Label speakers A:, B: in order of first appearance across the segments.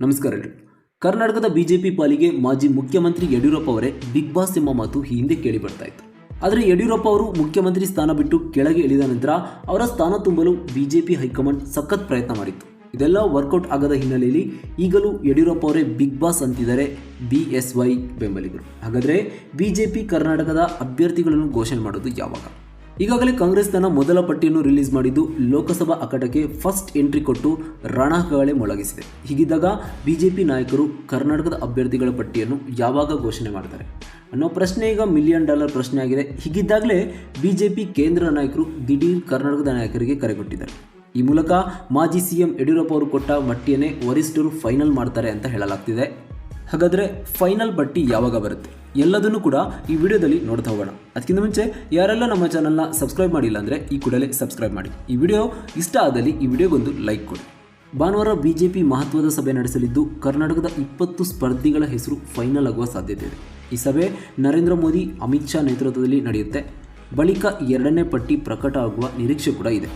A: ನಮಸ್ಕಾರ ಎಲ್ರಿ ಕರ್ನಾಟಕದ ಬಿಜೆಪಿ ಪಾಲಿಗೆ ಮಾಜಿ ಮುಖ್ಯಮಂತ್ರಿ ಯಡಿಯೂರಪ್ಪ ಅವರೇ ಬಿಗ್ ಬಾಸ್ ಎಂಬ ಮಾತು ಈ ಹಿಂದೆ ಕೇಳಿ ಬರ್ತಾ ಇತ್ತು. ಆದರೆ ಯಡಿಯೂರಪ್ಪ ಅವರು ಮುಖ್ಯಮಂತ್ರಿ ಸ್ಥಾನ ಬಿಟ್ಟು ಕೆಳಗೆ ಇಳಿದ ನಂತರ ಅವರ ಸ್ಥಾನ ತುಂಬಲು ಬಿಜೆಪಿ ಹೈಕಮಾಂಡ್ ಸಖತ್ ಪ್ರಯತ್ನ ಮಾಡಿತ್ತು. ಇದೆಲ್ಲ ವರ್ಕೌಟ್ ಆಗದ ಹಿನ್ನೆಲೆಯಲ್ಲಿ ಈಗಲೂ ಯಡಿಯೂರಪ್ಪ ಅವರೇ ಬಿಗ್ ಬಾಸ್ ಅಂತಿದ್ದಾರೆ ಬಿ ಎಸ್ ವೈ ಬೆಂಬಲಿಗರು. ಹಾಗಾದರೆ ಬಿಜೆಪಿ ಕರ್ನಾಟಕದ ಅಭ್ಯರ್ಥಿಗಳನ್ನು ಘೋಷಣೆ ಮಾಡೋದು ಯಾವಾಗ? ಈಗಾಗಲೇ ಕಾಂಗ್ರೆಸ್ ತನ್ನ ಮೊದಲ ಪಟ್ಟಿಯನ್ನು ರಿಲೀಸ್ ಮಾಡಿದ್ದು ಲೋಕಸಭಾ ಅಖಾಡಕ್ಕೆ ಫಸ್ಟ್ ಎಂಟ್ರಿ ಕೊಟ್ಟು ರಣಕಗಳೆ ಮೊಳಗಿಸಿದೆ. ಹೀಗಿದ್ದಾಗ ಬಿಜೆಪಿ ನಾಯಕರು ಕರ್ನಾಟಕದ ಅಭ್ಯರ್ಥಿಗಳ ಪಟ್ಟಿಯನ್ನು ಯಾವಾಗ ಘೋಷಣೆ ಮಾಡ್ತಾರೆ? ಅನ್ನೋ ಪ್ರಶ್ನೆ ಈಗ ಮಿಲಿಯನ್ ಡಾಲರ್ ಪ್ರಶ್ನೆ ಆಗಿದೆ. ಹೀಗಿದ್ದಾಗಲೇ ಬಿಜೆಪಿ ಕೇಂದ್ರ ನಾಯಕರು ದಿಢೀರ್ ಕರ್ನಾಟಕದ ನಾಯಕರಿಗೆ ಕರೆ ಕೊಟ್ಟಿದ್ದಾರೆ. ಈ ಮೂಲಕ ಮಾಜಿ ಸಿಎಂ ಯಡಿಯೂರಪ್ಪ ಅವರು ಕೊಟ್ಟ ಮಟ್ಟಿಯನ್ನೇ ವರಿಷ್ಠರು ಫೈನಲ್ ಮಾಡ್ತಾರೆ ಅಂತ ಹೇಳಲಾಗ್ತಿದೆ. ಹಾಗಾದರೆ ಫೈನಲ್ ಪಟ್ಟಿ ಯಾವಾಗ ಬರುತ್ತೆ? ಎಲ್ಲದನ್ನು ಕೂಡ ಈ ವಿಡಿಯೋದಲ್ಲಿ ನೋಡ್ತಾ ಹೋಗೋಣ. ಅದಕ್ಕಿಂತ ಮುಂಚೆ ಯಾರೆಲ್ಲ ನಮ್ಮ ಚಾನಲ್ನ ಸಬ್ಸ್ಕ್ರೈಬ್ ಮಾಡಿಲ್ಲ ಅಂದರೆ ಈ ಕೂಡಲೇ ಸಬ್ಸ್ಕ್ರೈಬ್ ಮಾಡಿ. ಈ ವಿಡಿಯೋ ಇಷ್ಟ ಆದಲ್ಲಿ ಈ ವಿಡಿಯೋಗೊಂದು ಲೈಕ್ ಕೊಡಿ. ಭಾನುವಾರ ಬಿಜೆಪಿ ಮಹತ್ವದ ಸಭೆ ನಡೆಸಲಿದ್ದು ಕರ್ನಾಟಕದ ಇಪ್ಪತ್ತು ಸ್ಪರ್ಧಿಗಳ ಹೆಸರು ಫೈನಲ್ ಆಗುವ ಸಾಧ್ಯತೆ ಇದೆ. ಈ ಸಭೆ ನರೇಂದ್ರ ಮೋದಿ, ಅಮಿತ್ ಶಾ ನೇತೃತ್ವದಲ್ಲಿ ನಡೆಯುತ್ತೆ. ಬಳಿಕ ಎರಡನೇ ಪಟ್ಟಿ ಪ್ರಕಟ ಆಗುವ ನಿರೀಕ್ಷೆ ಕೂಡ ಇದೆ.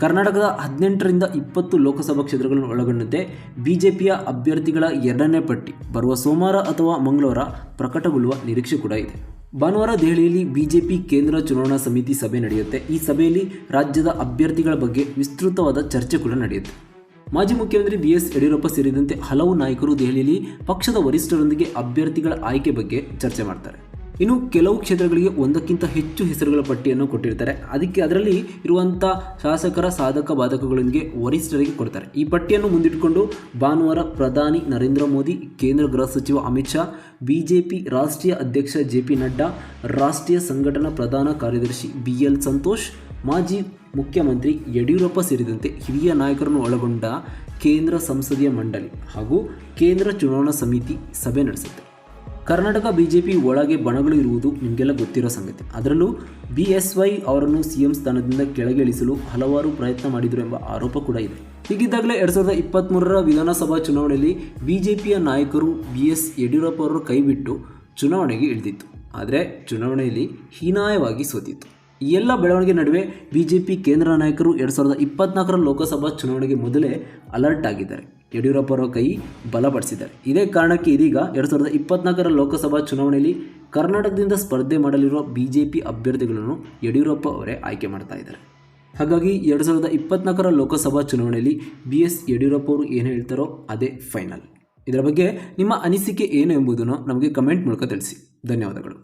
A: ಕರ್ನಾಟಕದ ಹದಿನೆಂಟರಿಂದ ಇಪ್ಪತ್ತು ಲೋಕಸಭಾ ಕ್ಷೇತ್ರಗಳನ್ನು ಒಳಗೊಂಡಂತೆ ಬಿಜೆಪಿಯ ಅಭ್ಯರ್ಥಿಗಳ ಎರಡನೇ ಪಟ್ಟಿ. ಬರುವ ಸೋಮವಾರ ಅಥವಾ ಮಂಗಳವಾರ ಪ್ರಕಟಗೊಳ್ಳುವ ನಿರೀಕ್ಷೆ ಕೂಡ ಇದೆ. ಭಾನುವಾರ ದೆಹಲಿಯಲ್ಲಿ ಬಿಜೆಪಿ ಕೇಂದ್ರ ಚುನಾವಣಾ ಸಮಿತಿ ಸಭೆ ನಡೆಯುತ್ತೆ. ಈ ಸಭೆಯಲ್ಲಿ ರಾಜ್ಯದ ಅಭ್ಯರ್ಥಿಗಳ ಬಗ್ಗೆ ವಿಸ್ತೃತವಾದ ಚರ್ಚೆ ಕೂಡ ನಡೆಯುತ್ತೆ. ಮಾಜಿ ಮುಖ್ಯಮಂತ್ರಿ ಬಿ ಎಸ್ ಯಡಿಯೂರಪ್ಪ ಸೇರಿದಂತೆ ಹಲವು ನಾಯಕರು ದೆಹಲಿಯಲ್ಲಿ ಪಕ್ಷದ ವರಿಷ್ಠರೊಂದಿಗೆ ಅಭ್ಯರ್ಥಿಗಳ ಆಯ್ಕೆ ಬಗ್ಗೆ ಚರ್ಚೆ ಮಾಡ್ತಾರೆ. ಇನ್ನು ಕೆಲವು ಕ್ಷೇತ್ರಗಳಿಗೆ ಒಂದಕ್ಕಿಂತ ಹೆಚ್ಚು ಹೆಸರುಗಳ ಪಟ್ಟಿಯನ್ನು ಕೊಟ್ಟಿರ್ತಾರೆ. ಅದಕ್ಕೆ ಅದರಲ್ಲಿ ಇರುವಂಥ ಶಾಸಕರ ಸಾಧಕ ಬಾಧಕಗಳೊಂದಿಗೆ ವರಿಷ್ಠರಿಗೆ ಕೊಡ್ತಾರೆ. ಈ ಪಟ್ಟಿಯನ್ನು ಮುಂದಿಟ್ಟುಕೊಂಡು ಭಾನುವಾರ ಪ್ರಧಾನಿ ನರೇಂದ್ರ ಮೋದಿ, ಕೇಂದ್ರ ಗೃಹ ಸಚಿವ ಅಮಿತ್ ಶಾ, ಬಿಜೆಪಿ ರಾಷ್ಟ್ರೀಯ ಅಧ್ಯಕ್ಷ ಜೆ ಪಿ ನಡ್ಡಾ, ರಾಷ್ಟ್ರೀಯ ಸಂಘಟನಾ ಪ್ರಧಾನ ಕಾರ್ಯದರ್ಶಿ ಬಿ ಎಲ್ ಸಂತೋಷ್, ಮಾಜಿ ಮುಖ್ಯಮಂತ್ರಿ ಯಡಿಯೂರಪ್ಪ ಸೇರಿದಂತೆ ಹಿರಿಯ ನಾಯಕರನ್ನು ಒಳಗೊಂಡ ಕೇಂದ್ರ ಸಂಸದೀಯ ಮಂಡಳಿ ಹಾಗೂ ಕೇಂದ್ರ ಚುನಾವಣಾ ಸಮಿತಿ ಸಭೆ ನಡೆಸುತ್ತೆ. ಕರ್ನಾಟಕ ಬಿಜೆಪಿ ಒಳಗೆ ಬಣಗಳು ಇರುವುದು ನಿಮಗೆಲ್ಲ ಗೊತ್ತಿರೋ ಸಂಗತಿ. ಅದರಲ್ಲೂ ಬಿ ಎಸ್ ವೈ ಅವರನ್ನು ಸಿಎಂ ಸ್ಥಾನದಿಂದ ಕೆಳಗೆ ಇಳಿಸಲು ಹಲವಾರು ಪ್ರಯತ್ನ ಮಾಡಿದರು ಎಂಬ ಆರೋಪ ಕೂಡ ಇದೆ. ಹೀಗಿದ್ದಾಗಲೇ ಎರಡು ಸಾವಿರದ ಇಪ್ಪತ್ತ್ಮೂರರ ವಿಧಾನಸಭಾ ಚುನಾವಣೆಯಲ್ಲಿ ಬಿಜೆಪಿಯ ನಾಯಕರು ಬಿ ಎಸ್ ಯಡಿಯೂರಪ್ಪ ಅವರು ಕೈಬಿಟ್ಟು ಚುನಾವಣೆಗೆ ಇಳಿದಿತ್ತು. ಆದರೆ ಚುನಾವಣೆಯಲ್ಲಿ ಹೀನಾಯವಾಗಿ ಸೋತಿತ್ತು. ಈ ಎಲ್ಲ ಬೆಳವಣಿಗೆ ನಡುವೆ ಬಿಜೆಪಿ ಕೇಂದ್ರ ನಾಯಕರು ಎರಡು ಸಾವಿರದ ಇಪ್ಪತ್ನಾಲ್ಕರ ಲೋಕಸಭಾ ಚುನಾವಣೆಗೆ ಮೊದಲೇ ಅಲರ್ಟ್ ಆಗಿದ್ದಾರೆ. ಯಡಿಯೂರಪ್ಪ ಅವರ ಕೈ ಬಲಪಡಿಸಿದ್ದಾರೆ. ಇದೇ ಕಾರಣಕ್ಕೆ ಇದೀಗ ಎರಡು ಸಾವಿರದ ಇಪ್ಪತ್ನಾಲ್ಕರ ಲೋಕಸಭಾ ಚುನಾವಣೆಯಲ್ಲಿ ಕರ್ನಾಟಕದಿಂದ ಸ್ಪರ್ಧೆ ಮಾಡಲಿರುವ ಬಿಜೆಪಿ ಅಭ್ಯರ್ಥಿಗಳನ್ನು ಯಡಿಯೂರಪ್ಪ ಅವರೇ ಆಯ್ಕೆ ಮಾಡ್ತಾ ಇದ್ದಾರೆ. ಹಾಗಾಗಿ ಎರಡು ಸಾವಿರದ ಇಪ್ಪತ್ನಾಲ್ಕರ ಲೋಕಸಭಾ ಚುನಾವಣೆಯಲ್ಲಿ ಬಿ ಎಸ್ ಯಡಿಯೂರಪ್ಪ ಅವರು ಏನು ಹೇಳ್ತಾರೋ ಅದೇ ಫೈನಲ್. ಇದರ ಬಗ್ಗೆ ನಿಮ್ಮ ಅನಿಸಿಕೆ ಏನು ಎಂಬುದನ್ನು ನಮಗೆ ಕಮೆಂಟ್ ಮೂಲಕ ತಿಳಿಸಿ. ಧನ್ಯವಾದಗಳು.